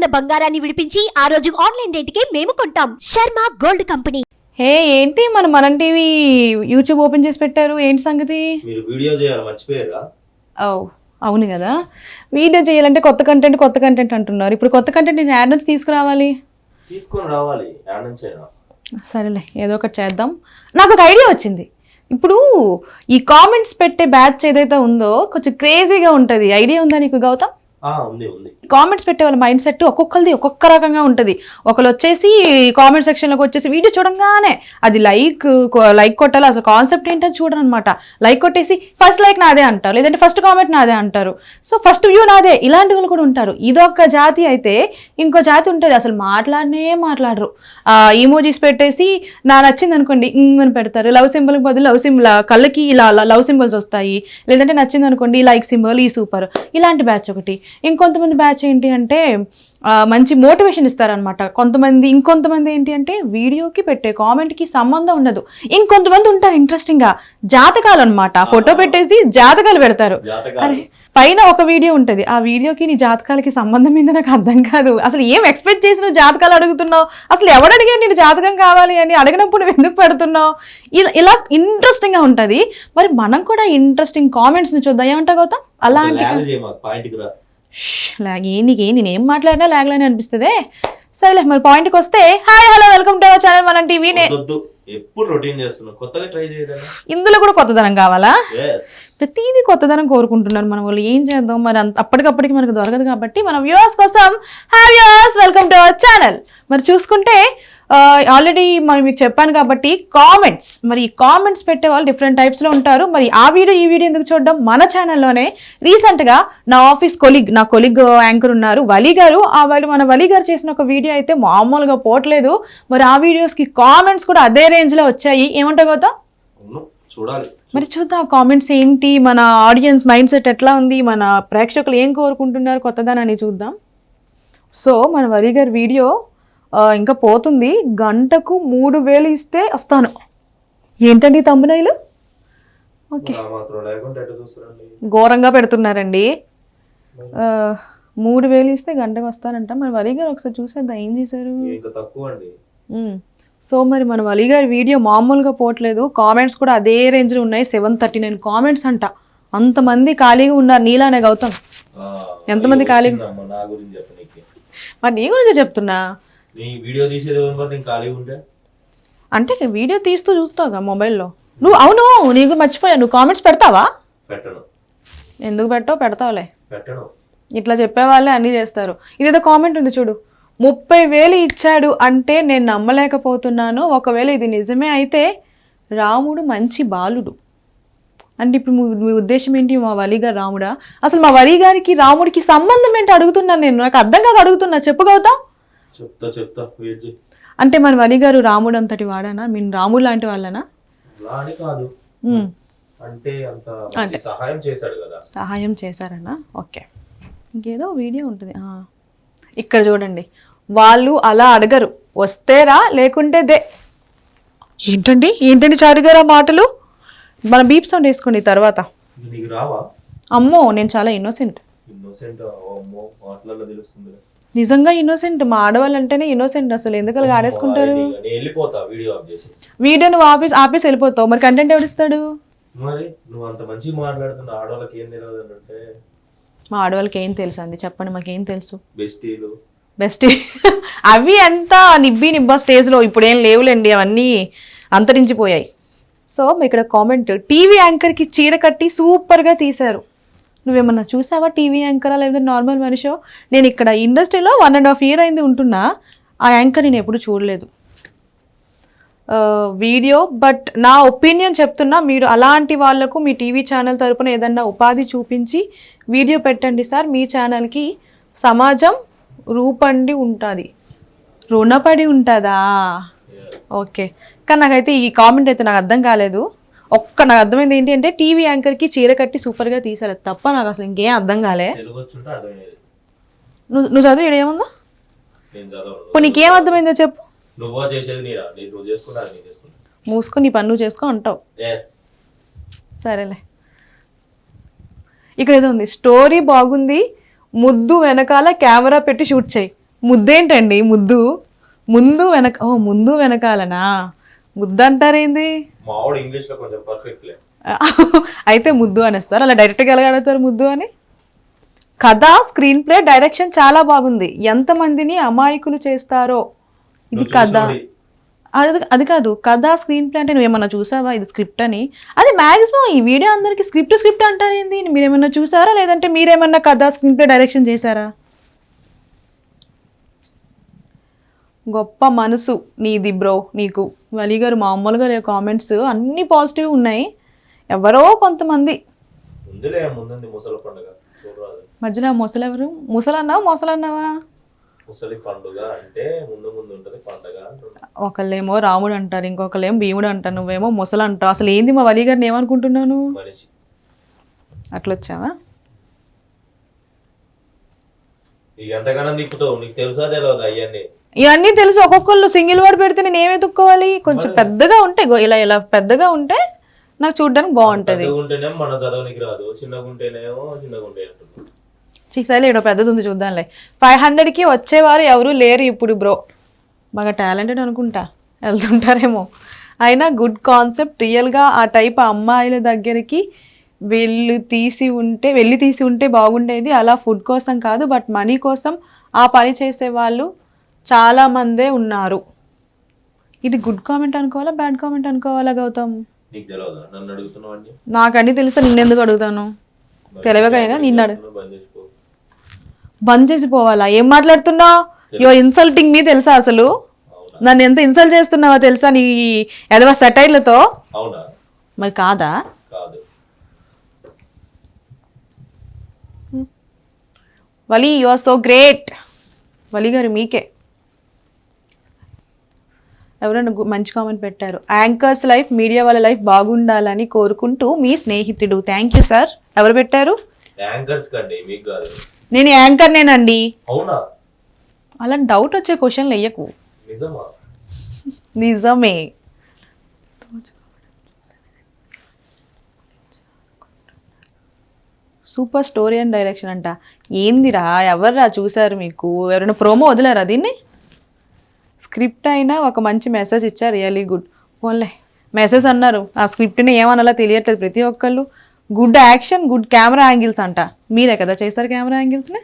ఉన్న బంగారాన్ని విడిపించి ఆ రోజు ఆన్లైన్ రేటుకే మేము కొంటాం. Sharma gold company. హే ఏంటి మన మనం టీవీ యూట్యూబ్ ఓపెన్ చేసి పెట్టారు? ఏంటి సంగతి? మీరు వీడియో చేయాలి మర్చిపోయారా? ఓ అవును కదా. వీడియో చేయాలంటే కొత్త కంటెంట్ కొత్త కంటెంట్ అంటున్నారు. ఇప్పుడు కొత్త కంటెంట్ నేను యాడ్ నుంచి తీసుకురావాలి? తీసుకొని రావాలి యాడ్ నుంచి సరేలే ఏదో ఒకటి చేద్దాం. నాకు ఒక ఐడియా వచ్చింది. ఇప్పుడు ఈ కామెంట్స్ పెట్టే బ్యాచ్ ఏదైతే ఉందో కొంచెం క్రేజీగా ఉంటుంది. ఐడియా ఉందా నీకు గౌతమ్? కామెంట్స్ పెట్టే వాళ్ళ మైండ్ సెట్ ఒక్కొక్కరిది ఒక్కొక్క రకంగా ఉంటుంది. ఒకరు వచ్చేసి కామెంట్ సెక్షన్లోకి వచ్చేసి వీడియో చూడంగానే అది లైక్ లైక్ కొట్టాలి. అసలు కాన్సెప్ట్ ఏంటో చూడరు అనమాట లైక్ కొట్టేసి ఫస్ట్ లైక్ నాదే అంటారు. లేదంటే ఫస్ట్ కామెంట్ నాదే అంటారు. సో ఫస్ట్ వ్యూ నాదే. ఇలాంటి వాళ్ళు కూడా ఉంటారు. ఇదొక జాతి అయితే ఇంకో జాతి ఉంటుంది. అసలు మాట్లాడనే మాట్లాడరు. ఈమోజీస్ పెట్టేసి నా నచ్చింది అనుకోండి "ఉమ్" అని పెడతారు. లవ్ సింబల్ బదులు లవ్ సింబల్ కళ్ళకి ఇలా లవ్ సింబల్స్ వస్తాయి. లేదంటే నచ్చింది అనుకోండి లైక్ సింబల్ ఈ సూపర్ ఇలాంటి బ్యాచ్ ఒకటి. ఇంకొంతమంది బ్యాచ్ ఏంటి అంటే మంచి మోటివేషన్ ఇస్తారనమాట కొంతమంది ఇంకొంతమంది ఏంటి అంటే వీడియోకి పెట్టే కామెంట్కి సంబంధం ఉండదు. ఇంకొంతమంది ఉంటారు ఇంట్రెస్టింగ్గా జాతకాలు అనమాట ఫోటో పెట్టేసి జాతకాలు పెడతారు. అరే పైన ఒక వీడియో ఉంటుంది. ఆ వీడియోకి నీ జాతకాలకి సంబంధం ఏందో నాకు అర్థం కాదు. అసలు ఏం ఎక్స్పెక్ట్ చేసి నువ్వు జాతకాలు అడుగుతున్నావు? అసలు ఎవడు అడిగాడు నేను జాతకం కావాలి అని? అడిగినప్పుడు నువ్వు ఎందుకు పెడుతున్నావు? ఇలా ఇలా ఇంట్రెస్టింగ్గా ఉంటుంది. మరి మనం కూడా ఇంట్రెస్టింగ్ కామెంట్స్ని చూద్దాం. ఏమంటావు గౌతమ్? అలాంటి లాగ్ నీకే నేనేం మాట్లాడినా లాగ్లానే అనిపిస్తుంది. సరేలే మరి పాయింట్కి వస్తే hi hello welcome to our channel మన టీవీ. వద్దు ఎప్పుడు రొటీన్ చేస్తున్నావు? కొత్తగా ట్రై చేయదా ఇందులో కూడా కొత్తదనం కావాలా? ప్రతిదీ కొత్తదనం కోరుకుంటున్నారు మన వాళ్ళు. ఏం చేద్దాం? మరి అంత అప్పటికప్పటికి మనకు దొరకదు కాబట్టి మన వ్యూవర్స్ కోసం hi viewers welcome to our channel. మరి చూసుకుంటే ఆల్రెడీ మరి మీకు చెప్పాను కాబట్టి కామెంట్స్ మరి ఈ కామెంట్స్ పెట్టే వాళ్ళు డిఫరెంట్ టైప్స్లో ఉంటారు. మరి ఆ వీడియో ఈ వీడియో ఎందుకు చూడడం? మన ఛానల్లోనే రీసెంట్గా నా ఆఫీస్ కొలిగ్ నా కొలిగ్ యాంకర్ ఉన్నారు వలి గారు. ఆ వాళ్ళు మన వలి గారు చేసిన ఒక వీడియో అయితే మామూలుగా పోవట్లేదు. మరి ఆ వీడియోస్కి కామెంట్స్ కూడా అదే రేంజ్లో వచ్చాయి. ఏమంటావు గౌతమ్? చూడాలి. మరి చూద్దాం కామెంట్స్ ఏంటి? మన ఆడియన్స్ మైండ్ సెట్ ఎట్లా ఉంది? మన ప్రేక్షకులు ఏం కోరుకుంటున్నారు? కొత్తదానని చూద్దాం. సో మన వరి గారి వీడియో ఇంకా పోతుంది. గంటకు మూడు వేలు ఇస్తే వస్తాను. ఏంటండి తమ్మునైలు ఓకే. ఘోరంగా పెడుతున్నారండి. మూడు వేలు ఇస్తే గంటకు వస్తానంట. మరి వరి గారు ఒకసారి చూసేద్దాం. ఏం చేశారు. సో మరి మన వలి గారి వీడియో మామూలుగా పోవట్లేదు. కామెంట్స్ కూడా అదే రేంజ్లో ఉన్నాయి. సెవెన్ థర్టీ నైన్ కామెంట్స్ అంట. అంతమంది ఖాళీగా ఉన్నారు. నీలానే గౌతమ్. ఎంతమంది అయ్యో, ఖాళీ- వచ్చిందమ్మా, నా గురించి చెప్పు నీకు మరి నీ గురించి చెప్తున్నా? నీ వీడియో తీసేది ఎవరి పోతే ఇంకా ఖాళీ ఉంటే? అంటే వీడియో తీస్తూ చూస్తావుగా మొబైల్లో. నువ్వు అవును నీకు మర్చిపోయా. నువ్వు కామెంట్స్ పెడతావా? పెట్టను. ఎందుకు పెట్టావు? పెడతావులే. పెట్టను. ఇట్లా చెప్పేవాళ్ళే అన్నీ చేస్తారు. ఇదేదో కామెంట్ ఉంది చూడు. ముప్పై వేలు ఇచ్చాడు అంటే నేను నమ్మలేకపోతున్నాను. ఒకవేళ ఇది నిజమే అయితే రాముడు మంచి బాలుడు. అంటే ఇప్పుడు మీ ఉద్దేశం ఏంటి మా వలి గారు రాముడా? అసలు మా వలి గారికి రాముడికి సంబంధం ఏంటి అడుగుతున్నాను నేను? నాకు అర్థం కాక అడుగుతున్నా. చెప్పుగవుతా చెప్తా చెప్తా వెయిట్ చేయి. అంటే మన వలి గారు రాముడు అంతటి వాడానా? మీన్ రాముడు లాంటి వాళ్ళనా? అలా అని కాదు. అంటే అంత మంచి సహాయం చేశాడు కదా. సహాయం చేశారనా? ఓకే. ఇంకేదో వీడియో ఉంటుంది. ఆ. ఇక్కడ చూడండి. వాళ్ళు అలా అడగరు. వస్తేరా లేకుంటే దే. ఏంటండి? ఏంటండి చారు గారు ఆ మాటలు? మన బీప్ సౌండ్ వేసుకోండి తర్వాత. ఇంక నీకు రావా? అమ్మో నేను చాలా ఇన్నోసెంట్ ఇన్నోసెంట్ అమ్మో మాటలలో తెలుస్తుంది నిజంగా ఇన్నోసెంట్ మా ఆడవాళ్ళు అంటేనే ఇన్నోసెంట్ అసలు. ఎందుకు ఆడేసుకుంటారు? వీడియో నువ్వు ఆఫీస్ ఆఫీస్ వెళ్ళిపోతావు. మరి కంటెంట్ ఎవడిస్తాడు? మరి నువ్వు అంత మంచిగా మాట్లాడుతున్న ఆడవాళ్ళకి ఏం తెలియదు అంటే మా ఆడవాళ్ళకి ఏం తెలుసు అండి చెప్పండి మాకేం తెలుసు? బెస్టీలు. బెస్ట్. అవి అంతా నిబ్బి నిబ్బా స్టేజ్లో ఇప్పుడేం లేవులేండి అవన్నీ అంతరించిపోయాయి. సో ఇక్కడ కామెంట్ టీవీ యాంకర్కి చీర కట్టి సూపర్గా తీశారు. నువ్వేమన్నా చూసావా టీవీ యాంకరా లేకపోతే నార్మల్ మనిషో? నేను ఇక్కడ ఇండస్ట్రీలో వన్ అండ్ హాఫ్ ఇయర్ అయింది ఉంటున్నా. ఆ యాంకర్ నేను ఎప్పుడు చూడలేదు. వీడియో బట్ నా ఒపీనియన్ చెప్తున్నా మీరు అలాంటి వాళ్ళకు మీ టీవీ ఛానల్ తరపున ఏదన్నా ఉపాధి చూపించి వీడియో పెట్టండి సార్. మీ ఛానల్కి సమాజం రూపండి ఉంటుంది. రుణపడి ఉంటుందా? ఓకే. కానీ నాకైతే ఈ కామెంట్ అయితే నాకు అర్థం కాలేదు. ఒక్క నాకు అర్థమైంది ఏంటి అంటే టీవీ యాంకర్కి చీర కట్టి సూపర్గా తీసారు తప్ప నాకు అసలు ఇంకేం అర్థం కాలే. నువ్వు నువ్వు చదువు ఏముందో? ఇప్పుడు నీకేం అర్థమైందో చెప్పు. మూసుకొని నీ పన్ను చేసుకో అంటావు. సరేలే. ఇక్కడ ఏదో ఉంది. స్టోరీ బాగుంది. ముద్దు వెనకాల కెమెరా పెట్టి షూట్ చేయి. ముద్దేంటండి ముద్దు? ముందు వెనక ఓ ముందు వెనకాలనా? ముద్దు అంటారేంది మావాడు ఇంగ్లీష్లో కొంచెం పర్ఫెక్ట్ లే. అయితే ముద్దు అనేస్తారు. అలా డైరెక్ట్గా ఎలా అడుగుతారు ముద్దు అని? కథ స్క్రీన్ ప్లే డైరెక్షన్ చాలా బాగుంది. ఎంతమందిని అమాయకులు చేస్తారో? ఇది నువ్వు కథ. అది అది కాదు. కథ స్క్రీన్ ప్లే అంటే నువ్వేమన్నా చూసావా? ఇది స్క్రిప్ట్ అని. అది మాక్సిమం ఈ వీడియో అందరికి స్క్రిప్ట్ స్క్రిప్ట్ అంటారేంది? మీరేమన్నా చూసారా? లేదంటే మీరేమన్నా కథ స్క్రీన్ ప్లే డైరెక్షన్ చేశారా? గొప్ప మనసు నీది బ్రో. నీకు వలి గారు మామూలుగా లేవు. కామెంట్స్ అన్ని పాజిటివ్ ఉన్నాయి. ఎవరో కొంతమంది. మధ్యన ముసలెవరు? ముసలన్నావా మొసలన్నావా? ముసలి పండుగ అంటే ముందు ముందు ఉంటది పండుగ అంటున్నా ఒకళ్ళేమో రాముడు అంటారు ఇంకొకళ్ళేమో భీముడు అంటారు. నువ్వేమో ముసలు అంటావు. అసలు ఏంది మా వలి గారిని ఏమనుకుంటున్నాను అట్లా వచ్చావా నీకు ఎంతగానో తిప్పుతావు. నీకు తెలుసా తెలియదు అవన్నీ ఇవన్నీ తెలుసు. ఒక్కొక్కళ్ళు సింగిల్ వర్డ్ పెడితే నేను ఏమి ఎత్తుక్కోవాలి? కొంచెం పెద్దగా ఉంటే ఇగో ఇలా ఇలా పెద్దగా ఉంటే నాకు చూడడానికి బాగుంటది. ఉంటాయి ఇక్కడ పెద్దది ఉంది చూద్దాంలే. ఫైవ్ హండ్రెడ్కి వచ్చేవారు ఎవరు లేరు ఇప్పుడు బ్రో. బాగా టాలెంటెడ్ అనుకుంటా. వెళ్తుంటారేమో. అయినా గుడ్ కాన్సెప్ట్. రియల్గా ఆ టైప్ అమ్మాయిల దగ్గరికి వెళ్ళి తీసి ఉంటే వెళ్ళి తీసి ఉంటే బాగుండేది. అలా ఫుడ్ కోసం కాదు బట్ మనీ కోసం ఆ పని చేసే వాళ్ళు చాలామందే ఉన్నారు. ఇది గుడ్ కామెంట్ అనుకోవాలా బ్యాడ్ కామెంట్ అనుకోవాలా గౌతమ్? నీకు తెలియదు నన్ను అడుగుతున్నావు అండి? నాకు అన్నీ తెలిస్తే నిన్నెందుకు అడుగుతాను? తెలియకనేగా నిన్ను బంద్ చేసుకో. బంద్ చేసి పోవాలా? ఏం మాట్లాడుతున్నావు? యో ఇన్సల్టింగ్ మీ తెలుసా అసలు? నన్ను ఎంత ఇన్సల్ట్ చేస్తున్నావో తెలుసా నీ ఎదవ సెటైర్లతో మరి కాదా? కాదు. Vali you are so great Vali గారు మీకే. ఎవరైనా మంచి కామెంట్ పెట్టారు. యాంకర్స్ లైఫ్ మీడియా వాళ్ళ లైఫ్ బాగుండాలని కోరుకుంటూ మీ స్నేహితుడు. థ్యాంక్ యూ సార్ ఎవరు పెట్టారు? నేను యాంకర్నేనండి అవునా? అలా డౌట్ వచ్చే క్వశ్చన్లు వెయ్యకు నిజమా? నిజమే. సూపర్ స్టోరీ అండ్ డైరెక్షన్ అంట. ఏందిరా? ఎవర్రా చూసారు మీకు? ఎవరైనా ప్రోమో వదిలేరా దీన్ని? స్క్రిప్ట్ అయినా ఒక మంచి మెసేజ్ ఇచ్చారు. Really good. ఓన్లే మెసేజ్ అన్నారు. ఆ స్క్రిప్ట్ని ఏమనాలో తెలియట్లేదు ప్రతి ఒక్కళ్ళు. Good action good camera angles అంట. మీరే కదా చేస్తారు కెమెరా యాంగిల్స్ని?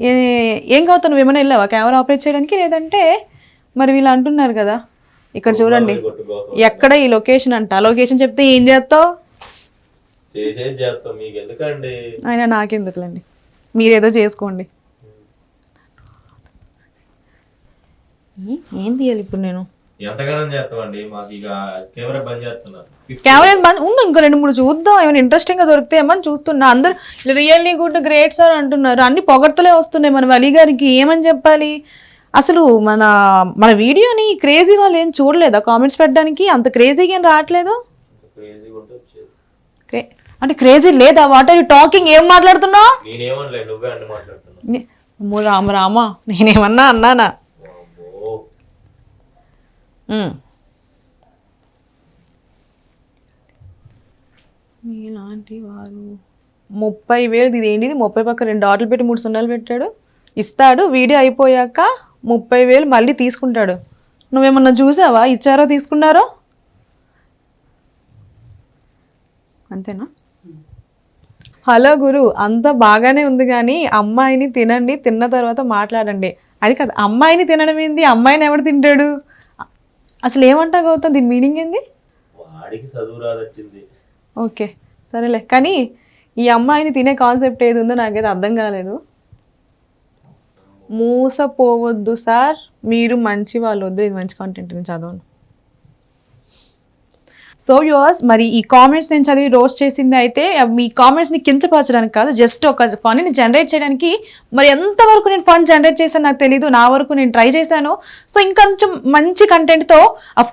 ఏ- ఏం కావుతావు నువ్వు ఏమైనా వెళ్ళావా కెమెరా ఆపరేట్ చేయడానికి? లేదంటే మరి వీళ్ళు అంటున్నారు కదా. ఇక్కడ చూడండి. ఎక్కడ ఈ లొకేషన్ అంట? లొకేషన్ చెప్తే ఏం చేస్తావు? అయినా నాకెందుకులేండి. మీరేదో చేసుకోండి. ఏ- తీయాలి ఇప్పుడు నేను? ఎంతగానో చేస్తామండి? మాకు ఇక కెమెరా బంద్ చేస్తున్నా కెమెరా బంద్ ఉండు ఇంకో రెండు మూడు చూద్దాం. ఏమైనా ఇంట్రెస్టింగ్గా దొరికితే ఏమని చూస్తున్నా. అందరు రియల్లీ గుడ్ గ్రేట్ సార్ అంటున్నారు. అన్ని పొగడ్తలే వస్తున్నాయి మన వలి గారికి. ఏమని చెప్పాలి? అసలు మన మన వీడియోని క్రేజీ వాళ్ళు ఏం చూడలేదా? కామెంట్స్ పెట్టడానికి? అంత క్రేజీగా ఏం రావట్లేదు? అంటే క్రేజీ లేదా? వాట్ ఆర్ యూ టాకింగ్ ఏం మాట్లాడుతున్నావు? రామ రామ నేనేమన్నా అన్నానా. మీలాంటి వారు. ముప్పై వేలు ఇది ఏంటిది? ముప్పై పక్క రెండు ఆటలు పెట్టి మూడు సున్నాలు పెట్టాడు. ఇస్తాడు వీడియో అయిపోయాక ముప్పై వేలు మళ్ళీ తీసుకుంటాడు. నువ్వేమన్నా చూసావా? ఇచ్చారో తీసుకున్నారో? అంతేనా? హలో గురు అంత బాగానే ఉంది కానీ అమ్మాయిని తినండి తిన్న తర్వాత మాట్లాడండి. అది కాదు అమ్మాయిని తినడం ఏంది? అమ్మాయిని ఎవడు తింటాడు? అసలు ఏమంటా గౌతమ్? దీని మీనింగ్ ఏంది? వాడికి చదువు రాదట్టింది. ఓకే సరేలే. కానీ ఈ అమ్మాయిని తినే కాన్సెప్ట్ ఏది ఉందో నాకైతే అర్థం కాలేదు. మూసపోవద్దు సార్ మీరు మంచి వాళ్ళు వద్దు. ఇది మంచి కాంటెంట్ నేను చదవను. సో యువర్స్ మరి ఈ కామెంట్స్ నేను చదివి రోస్ట్ చేసింది అయితే మీ కామెంట్స్ని కించపరచడానికి కాదు జస్ట్ ఒక ఫన్ని జనరేట్ చేయడానికి. మరి ఎంతవరకు నేను ఫన్ జనరేట్ చేశాను నాకు తెలీదు నా వరకు నేను ట్రై చేశాను. సో ఇంకొంచెం మంచి కంటెంట్తో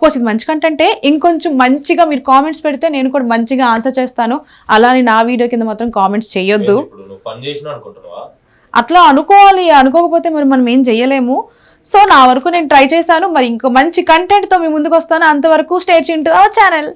కోర్స్ ఇది మంచి కంటెంటే ఇంకొంచెం మంచిగా మీరు కామెంట్స్ పెడితే నేను కూడా మంచిగా ఆన్సర్ చేస్తాను. అలానే నా వీడియో కింద మాత్రం కామెంట్స్ చేయొద్దు. అట్లా అనుకోవాలి అనుకోకపోతే మరి మనం ఏం చెయ్యలేము సో నా వరకు నేను ట్రై చేశాను. మరి ఇంకో మంచి కంటెంట్తో మీ ముందుకు వస్తాను. అంతవరకు స్టేట్ చింటూ అవర్ ఛానల్